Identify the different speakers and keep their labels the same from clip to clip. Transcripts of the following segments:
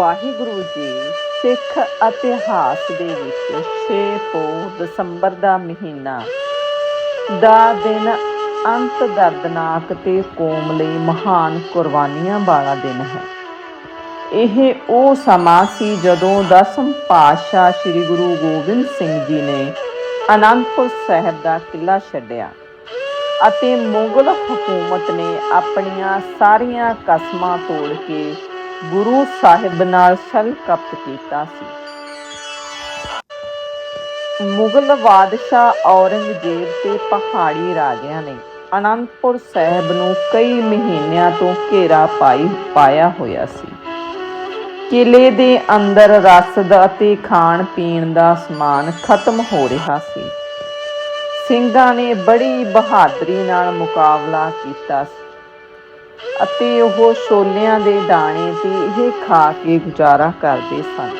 Speaker 1: ਵਾਹਿਗੁਰੂ ਜੀ, ਸਿੱਖ ਇਤਿਹਾਸ ਦੇ ਵਿੱਚ 6 ਤੋਂ ਦਸੰਬਰ ਦਾ ਮਹੀਨਾ। ਦਾ ਦਿਨ ਅੰਤ ਦਰਦਨਾਕ ਤੇ ਕੌਮ ਲਈ ਮਹਾਨ ਕੁਰਬਾਨੀਆਂ ਵਾਲਾ ਦਿਨ ਹੈ। ਇਹ ਉਹ ਸਮਾਂ ਸੀ ਜਦੋਂ ਦਸਮ ਪਾਤਸ਼ਾਹ ਸ੍ਰੀ ਗੁਰੂ ਗੋਬਿੰਦ ਸਿੰਘ ਜੀ ਨੇ ਅਨੰਦਪੁਰ ਸਾਹਿਬ ਦਾ ਕਿਲਾ ਛੱਡਿਆ ਅਤੇ ਮੁਗਲ ਹਕੂਮਤ ਨੇ ਆਪਣੀਆਂ ਸਾਰੀਆਂ ਕਸਮਾਂ ਤੋੜ ਕੇ ਗੁਰੂ ਸਾਹਿਬ ਨਾਲ ਛਲ ਕਪਟ ਕੀਤਾ ਸੀ। ਮੁਗਲ ਬਾਦਸ਼ਾਹ ਔਰੰਗਜ਼ੇਬ ਤੇ ਪਹਾੜੀ ਰਾਜਿਆਂ ਨੇ ਅਨੰਦਪੁਰ ਸਾਹਿਬ ਨੂੰ ਕਈ ਮਹੀਨਿਆਂ ਤੋਂ ਘੇਰਾ ਪਾਈ, ਪਾਇਆ ਹੋਇਆ ਸੀ। ਕਿਲੇ ਦੇ ਅੰਦਰ ਰਸਦ ਅਤੇ ਖਾਣ ਪੀਣ ਦਾ ਸਮਾਨ ਖਤਮ ਹੋ ਰਿਹਾ ਸੀ। ਸਿੰਘਾਂ ਨੇ ਬੜੀ ਬਹਾਦਰੀ ਨਾਲ ਮੁਕਾਬਲਾ ਕੀਤਾ ਸੀ। ਅਤੇ ਉਹ ਛੋਲਿਆਂ ਦੇ ਦਾਣੇ ਤੇ ਇਹ ਖਾ ਕੇ ਗੁਜ਼ਾਰਾ ਕਰਦੇ ਸਨ।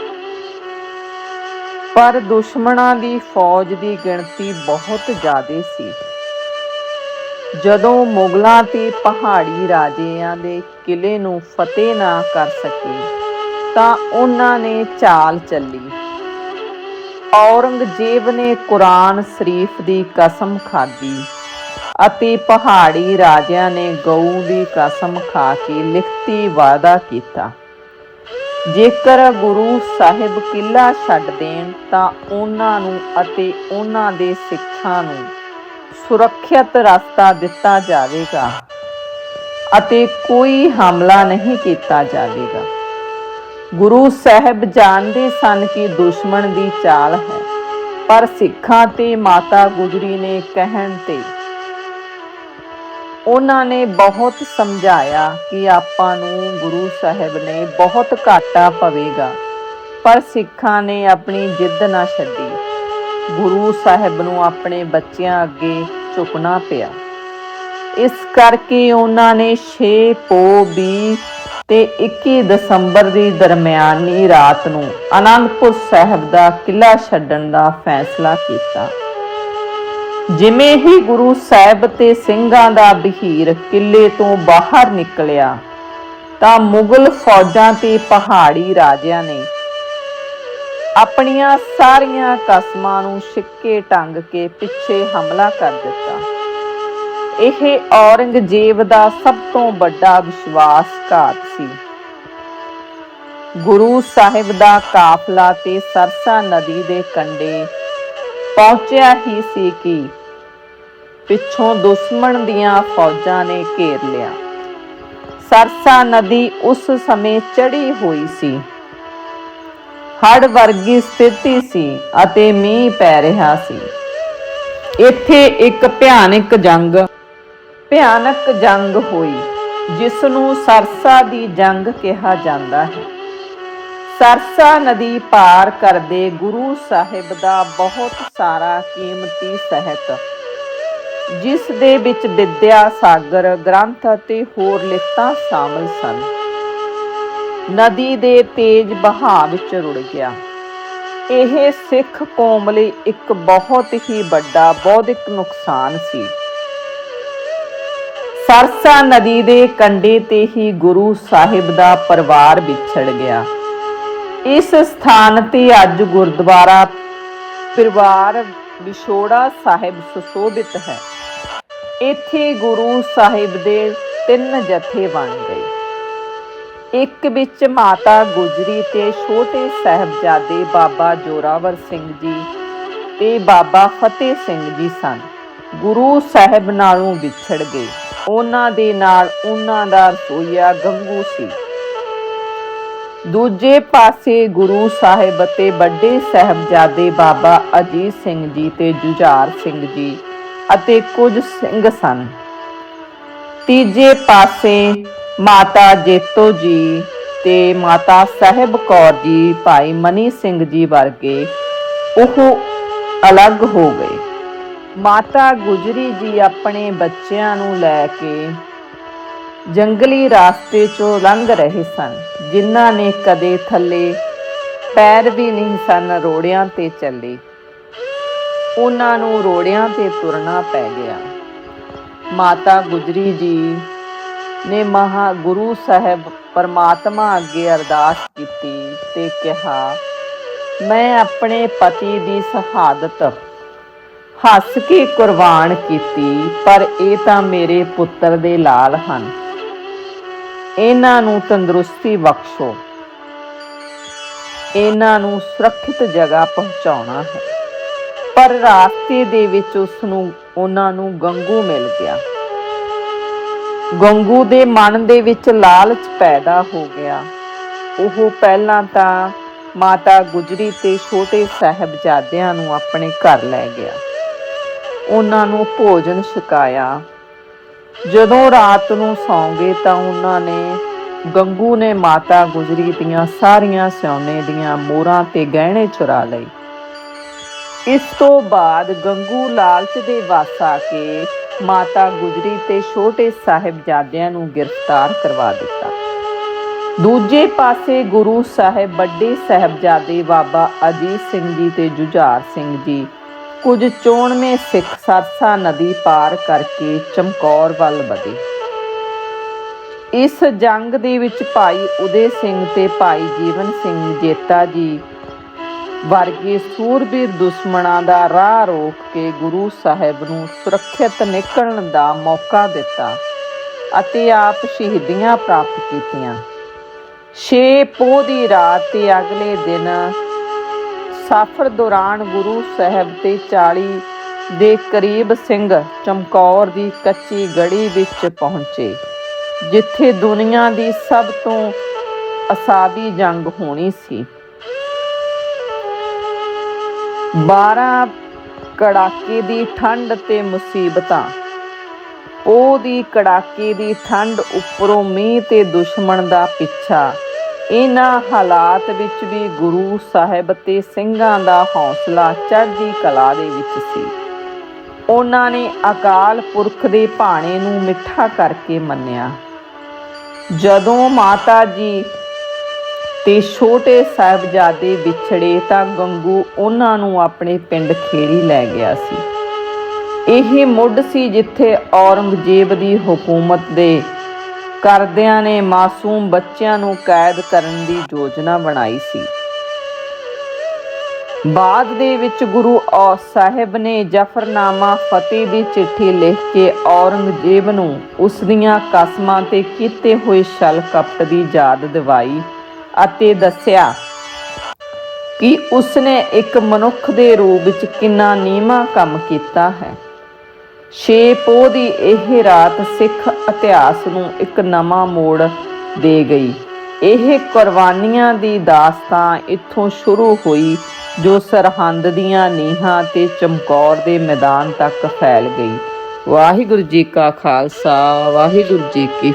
Speaker 1: ਪਰ ਦੁਸ਼ਮਣਾਂ ਦੀ ਫੌਜ ਦੀ ਗਿਣਤੀ ਬਹੁਤ ਜ਼ਿਆਦਾ ਸੀ। ਜਦੋਂ ਮੁਗਲਾਂ ਤੇ ਪਹਾੜੀ ਰਾਜਿਆਂ ਦੇ ਕਿਲੇ ਨੂੰ ਫਤਿਹ ਨਾ ਕਰ ਸਕੇ, ਤਾਂ ਉਹਨਾਂ ਨੇ ਚਾਲ ਚੱਲੀ। ਔਰੰਗਜ਼ੇਬ ਨੇ ਕੁਰਾਨ ਸ਼ਰੀਫ ਦੀ ਕਸਮ ਖਾਧੀ। ਅਤੇ ਪਹਾੜੀ ਰਾਜਿਆਂ ਨੇ ਗਊ ਦੀ ਕਸਮ ਖਾ ਕੇ ਲਿਖਤੀ ਵਾਅਦਾ ਕੀਤਾ। ਜੇਕਰ ਗੁਰੂ ਸਾਹਿਬ ਕਿਲਾ ਛੱਡ ਦੇਣ, ਤਾਂ ਉਹਨਾਂ ਨੂੰ ਅਤੇ ਉਹਨਾਂ ਦੇ ਸਿੱਖਾਂ ਨੂੰ ਸੁਰੱਖਿਅਤ ਰਸਤਾ ਦਿੱਤਾ ਜਾਵੇਗਾ ਅਤੇ ਕੋਈ ਹਮਲਾ ਨਹੀਂ ਕੀਤਾ ਜਾਵੇਗਾ। ਗੁਰੂ ਸਾਹਿਬ ਜਾਣਦੇ ਸਨ ਕਿ ਦੁਸ਼ਮਣ ਦੀ ਚਾਲ ਹੈ, ਪਰ ਸਿੱਖਾਂ ਤੇ ਮਾਤਾ ਗੁਜਰੀ ਨੇ ਕਹਿਣ ਤੇ ਉਹਨਾਂ ਨੇ ਬਹੁਤ ਸਮਝਾਇਆ ਕਿ ਆਪਾਂ ਨੂੰ ਗੁਰੂ ਸਾਹਿਬ ਨੇ ਬਹੁਤ ਘਾਟਾ ਪਵੇਗਾ, ਪਰ ਸਿੱਖਾਂ ਨੇ ਆਪਣੀ ਜਿੱਦ ਨਾ ਛੱਡੀ। ਗੁਰੂ ਸਾਹਿਬ ਨੂੰ ਆਪਣੇ ਬੱਚਿਆਂ ਅੱਗੇ ਝੁਕਣਾ ਪਿਆ। ਇਸ ਕਰਕੇ ਉਹਨਾਂ ਨੇ 6 ਪੋ 20 ਤੇ 21 ਦਸੰਬਰ ਦੀ ਦਰਮਿਆਨੀ ਰਾਤ ਨੂੰ ਅਨੰਦਪੁਰ ਸਾਹਿਬ ਦਾ ਕਿਲਾ ਛੱਡਣ ਦਾ ਫੈਸਲਾ ਕੀਤਾ। ਜਿਵੇਂ ਹੀ ਗੁਰੂ ਸਾਹਿਬ ਤੇ ਸਿੰਘਾਂ ਦਾ ਬਹੀਰ ਕਿਲੇ ਤੋਂ ਬਾਹਰ ਨਿਕਲਿਆ, ਤਾਂ ਮੁਗਲ ਫੌਜਾਂ ਤੇ ਪਹਾੜੀ ਰਾਜਿਆਂ ਨੇ ਆਪਣੀਆਂ ਸਾਰੀਆਂ ਕਸਮਾਂ ਨੂੰ ਛਿੱਕੇ ਟੰਗ ਕੇ ਪਿੱਛੇ ਹਮਲਾ ਕਰ ਦਿੱਤਾ। ਇਹ ਔਰੰਗਜ਼ੇਬ ਦਾ ਸਭ ਤੋਂ ਵੱਡਾ ਵਿਸ਼ਵਾਸਘਾਤ ਸੀ। ਗੁਰੂ ਸਾਹਿਬ ਦਾ ਕਾਫਲਾ ਤੇ ਸਰਸਾ ਨਦੀ ਦੇ ਕੰਢੇ ਪਹੁੰਚਿਆ ਹੀ ਸੀ ਕਿ ਪਿੱਛੋਂ ਦੁਸ਼ਮਣ ਦੀਆਂ ਫੌਜਾਂ ਨੇ ਘੇਰ ਲਿਆ। ਸਰਸਾ ਨਦੀ ਉਸ ਸਮੇਂ ਚੜੀ ਹੋਈ ਸੀ। ਹੜ ਵਰਗੀ ਸਥਿਤੀ ਸੀ ਅਤੇ ਮੀਂਹ ਪੈ ਰਿਹਾ ਸੀ। ਇੱਥੇ ਇੱਕ ਭਿਆਨਕ ਜੰਗ ਭਿਆਨਕ ਜੰਗ ਹੋਈ ਜਿਸ ਨੂੰ ਸਰਸਾ ਦੀ ਜੰਗ ਕਿਹਾ ਜਾਂਦਾ ਹੈ। ਸਰਸਾ ਨਦੀ ਪਾਰ ਕਰਦੇ ਗੁਰੂ ਸਾਹਿਬ ਦਾ ਬਹੁਤ ਸਾਰਾ ਕੀਮਤੀ ਸਹਿਤ ਜਿਸ ਦੇ ਵਿੱਚ ਵਿਦਿਆ, ਸਾਗਰ, ਗ੍ਰੰਥ ਅਤੇ ਹੋਰ ਲਿਖਤਾਂ ਸ਼ਾਮਲ ਸਨ। ਨਦੀ ਦੇ ਤੇਜ਼ ਵਹਾਅ ਵਿੱਚ ਰੁੜ ਗਿਆ। ਇਹ ਸਿੱਖ ਕੌਮ ਲਈ ਇੱਕ ਬਹੁਤ ਹੀ ਵੱਡਾ ਬੌਧਿਕ ਨੁਕਸਾਨ ਸੀ। ਸਰਸਾ ਨਦੀ ਦੇ ਕੰਢੇ ਤੇ ਹੀ ਗੁਰੂ ਸਾਹਿਬ ਦਾ ਪਰਿਵਾਰ ਵਿਛੜ ਗਿਆ। ਇਸ ਸਥਾਨ ਤੇ ਅੱਜ ਗੁਰਦੁਆਰਾ ਪਰਿਵਾਰ ਵਿਛੋੜਾ ਸਾਹਿਬ ਸੁਸ਼ੋਭਿਤ ਹੈ। ਇੱਥੇ ਗੁਰੂ ਸਾਹਿਬ ਦੇ ਤਿੰਨ ਜਥੇ ਬਣ ਗਏ। ਇੱਕ ਵਿੱਚ ਮਾਤਾ ਗੁਜਰੀ ਤੇ ਛੋਟੇ ਸਾਹਿਬਜ਼ਾਦੇ ਬਾਬਾ ਜੋਰਾਵਰ ਸਿੰਘ ਜੀ ਤੇ ਬਾਬਾ ਫਤਿਹ ਸਿੰਘ ਜੀ ਸਨ। ਗੁਰੂ ਸਾਹਿਬ ਨਾਲੋਂ ਵਿਛੜ ਗਏ। ਉਹਨਾਂ ਦੇ ਨਾਲ ਉਹਨਾਂ ਦਾ ਰਸੋਈਆ ਗੰਗੂ ਸੀ। ਦੂਜੇ ਪਾਸੇ ਗੁਰੂ ਸਾਹਿਬ ਅਤੇ ਵੱਡੇ ਸਾਹਿਬਜ਼ਾਦੇ ਬਾਬਾ ਅਜੀਤ ਸਿੰਘ ਜੀ ਤੇ ਜੁਝਾਰ ਸਿੰਘ ਜੀ ਅਤੇ ਕੁਝ ਸਿੰਘ ਸਨ। ਤੀਜੇ ਪਾਸੇ ਮਾਤਾ ਜੇਤੋ ਜੀ ਤੇ ਮਾਤਾ ਸਾਹਿਬ ਕੌਰ ਜੀ ਭਾਈ ਮਨੀ ਸਿੰਘ ਜੀ ਵਰਗੇ ਉਹ ਅਲੱਗ ਹੋ ਗਏ। ਮਾਤਾ ਗੁਜਰੀ ਜੀ ਆਪਣੇ ਬੱਚਿਆਂ ਨੂੰ ਲੈ ਕੇ ਜੰਗਲੀ ਰਾਸਤੇ 'ਚੋਂ ਲੰਘ ਰਹੇ ਸਨ, ਜਿਨ੍ਹਾਂ ਨੇ ਕਦੇ ਥੱਲੇ ਪੈਰ ਵੀ ਨਹੀਂ ਸਨ, ਰੋੜਿਆਂ ਤੇ ਚੱਲੇ। ਉਹਨਾਂ ਨੂੰ ਰੋੜਿਆਂ ਤੇ ਤੁਰਨਾ ਪੈ ਗਿਆ। ਮਾਤਾ ਗੁਜਰੀ ਜੀ ਨੇ ਮਹਾ ਗੁਰੂ ਸਾਹਿਬ ਪਰਮਾਤਮਾ ਅੱਗੇ ਅਰਦਾਸ ਕੀਤੀ ਤੇ ਕਿਹਾ, ਮੈਂ ਆਪਣੇ ਪਤੀ ਦੀ ਸ਼ਹਾਦਤ ਹੱਸ ਕੇ ਕੁਰਬਾਨ ਕੀਤੀ, ਪਰ ਇਹ ਤਾਂ ਮੇਰੇ ਪੁੱਤਰ ਦੇ ਲਾਲ ਹਨ। ਇਹਨਾਂ ਨੂੰ ਤੰਦਰੁਸਤੀ ਬਖਸ਼ੋ। ਇਹਨਾਂ ਨੂੰ ਸੁਰੱਖਿਅਤ ਜਗ੍ਹਾ ਪਹੁੰਚਾਉਣਾ ਹੈ। ਪਰ ਰਾਸਤੇ ਦੇ ਵਿੱਚ ਉਸ ਨੂੰ ਉਹਨਾਂ ਨੂੰ ਗੰਗੂ ਮਿਲ ਗਿਆ। ਗੰਗੂ ਦੇ ਮਨ ਦੇ ਵਿੱਚ ਲਾਲਚ ਪੈਦਾ ਹੋ ਗਿਆ। ਉਹ ਪਹਿਲਾਂ ਤਾਂ ਮਾਤਾ ਗੁਜਰੀ ਤੇ ਛੋਟੇ ਸਾਹਿਬਜ਼ਾਦਿਆਂ ਨੂੰ ਆਪਣੇ ਘਰ ਲੈ ਗਿਆ। ਉਹਨਾਂ ਨੂੰ ਭੋਜਨ ਛਕਾਇਆ। ਜਦੋਂ ਰਾਤ ਨੂੰ ਸੌਂਗੇ ਤਾਂ ਉਹਨਾਂ ਨੇ ਗੰਗੂ ਨੇ ਮਾਤਾ ਗੁਜਰੀ ਦੀਆਂ ਸਾਰੀਆਂ ਸੋਨੇ ਦੀਆਂ ਮੋਹਰਾਂ ਤੇ ਗਹਿਣੇ ਚੁਰਾ ਲਏ। ਇਸ ਤੋਂ ਬਾਅਦ ਗੰਗੂ ਲਾਲਚ ਦੇ ਵਸ ਆ ਕੇ ਮਾਤਾ ਗੁਜਰੀ ਤੇ ਛੋਟੇ ਸਾਹਿਬਜ਼ਾਦਿਆਂ ਨੂੰ ਗ੍ਰਿਫਤਾਰ ਕਰਵਾ ਦਿੱਤਾ। ਦੂਜੇ ਪਾਸੇ ਗੁਰੂ ਸਾਹਿਬ ਵੱਡੇ ਸਾਹਿਬਜ਼ਾਦੇ ਬਾਬਾ ਅਜੀਤ ਸਿੰਘ ਜੀ ਤੇ ਜੁਝਾਰ ਸਿੰਘ ਜੀ ਕੁਝ ਚੋਣਵੇਂ ਸਿੱਖ ਸਰਸਾ ਨਦੀ ਪਾਰ ਕਰਕੇ ਚਮਕੌਰ ਵੱਲ ਵਧੇ। ਇਸ ਜੰਗ ਦੇ ਵਿੱਚ ਭਾਈ ਉਦੇ ਸਿੰਘ ਤੇ ਭਾਈ ਜੀਵਨ ਸਿੰਘ ਜੇਤਾ ਜੀ ਵਰਗੇ ਸੂਰਬੀਰ ਦੁਸ਼ਮਣਾਂ ਦਾ ਰਾਹ ਰੋਕ ਕੇ ਗੁਰੂ ਸਾਹਿਬ ਨੂੰ ਸੁਰੱਖਿਅਤ ਨਿਕਲਣ ਦਾ ਮੌਕਾ ਦਿੱਤਾ ਅਤੇ ਆਪ ਸ਼ਹੀਦੀਆਂ ਪ੍ਰਾਪਤ ਕੀਤੀਆਂ। ਛੇ ਪੋਹ ਦੀ ਰਾਤ ਤੇ ਅਗਲੇ ਦਿਨ ਸਫ਼ਰ ਦੌਰਾਨ ਗੁਰੂ ਸਾਹਿਬ ਤੇ 40 ਦੇ ਕਰੀਬ ਸਿੰਘ ਚਮਕੌਰ ਦੀ ਕੱਚੀ ਗੜੀ ਵਿੱਚ ਪਹੁੰਚੇ, ਜਿੱਥੇ ਦੁਨੀਆ ਦੀ ਸਭ ਤੋਂ ਅਸਾਬੀ ਜੰਗ ਹੋਣੀ ਸੀ। 12 ਕੜਾਕੇ ਦੀ ਠੰਡ ਤੇ ਮੁਸੀਬਤਾਂ। ਉਹ ਦੀ ਕੜਾਕੇ ਦੀ ਠੰਡ ਉੱਪਰੋਂ ਮੀਂਹ ਤੇ ਦੁਸ਼ਮਣ ਦਾ ਪਿੱਛਾ। ਇਹਨਾਂ ਹਾਲਾਤ ਵਿੱਚ ਵੀ ਗੁਰੂ ਸਾਹਿਬ ਤੇ ਸਿੰਘਾਂ ਦਾ ਹੌਸਲਾ ਚੜ੍ਹਦੀ ਕਲਾ ਦੇ ਵਿੱਚ ਸੀ। ਉਹਨਾਂ ਨੇ ਅਕਾਲ ਪੁਰਖ ਦੇ ਭਾਣੇ ਨੂੰ ਮਿੱਠਾ ਕਰਕੇ ਮੰਨਿਆ। ਜਦੋਂ ਮਾਤਾ ਜੀ ਤੇ ਛੋਟੇ ਸਾਹਿਬਜ਼ਾਦੇ ਵਿਛੜੇ ਤਾਂ ਗੰਗੂ ਉਹਨਾਂ ਨੂੰ ਆਪਣੇ ਪਿੰਡ ਖੇੜੀ ਲੈ ਗਿਆ ਸੀ। ਇਹ ਮੁੱਢ ਸੀ ਜਿੱਥੇ ਔਰੰਗਜ਼ੇਬ ਦੀ ਹਕੂਮਤ ਦੇ ਕਰਦਿਆਂ ਨੇ ਮਾਸੂਮ ਬੱਚਿਆਂ ਨੂੰ ਕੈਦ ਕਰਨ ਦੀ ਯੋਜਨਾ ਬਣਾਈ ਸੀ। ਬਾਅਦ ਦੇ ਵਿੱਚ ਗੁਰੂ ਔ ਸਾਹਿਬ ਨੇ ਜਫਰਨਾਮਾ ਫਤਿਹ ਦੀ ਚਿੱਠੀ ਲਿਖ ਕੇ ਔਰੰਗਜ਼ੇਬ ਨੂੰ ਉਸ ਦੀਆਂ ਕਸਮਾਂ ਤੇ ਕੀਤੇ ਹੋਏ ਛਲ ਕਪਟ ਦੀ ਯਾਦ ਦਿਵਾਈ। ਅਤੇ ਦੱਸਿਆ ਕਿ ਉਸਨੇ ਇੱਕ ਮਨੁੱਖ ਦੇ ਰੂਪ ਵਿੱਚ ਕਿੰਨਾ ਨੀਮਾ ਕੰਮ ਕੀਤਾ ਹੈ। ਛੇ ਪੋਹ ਦੀ ਇਹ ਰਾਤ ਸਿੱਖ ਇਤਿਹਾਸ ਨੂੰ ਇੱਕ ਨਵਾਂ ਮੋੜ ਦੇ ਗਈ। ਇਹ ਕੁਰਬਾਨੀਆਂ ਦੀ ਦਾਸਤਾਨ ਇੱਥੋਂ ਸ਼ੁਰੂ ਹੋਈ, ਜੋ ਸਰਹੰਦ ਦੀਆਂ ਨੀਹਾਂ ਤੇ ਚਮਕੌਰ ਦੇ ਮੈਦਾਨ ਤੱਕ ਫੈਲ ਗਈ। ਵਾਹਿਗੁਰੂ ਜੀ ਕਾ ਖਾਲਸਾ, ਵਾਹਿਗੁਰੂ ਜੀ ਕੀ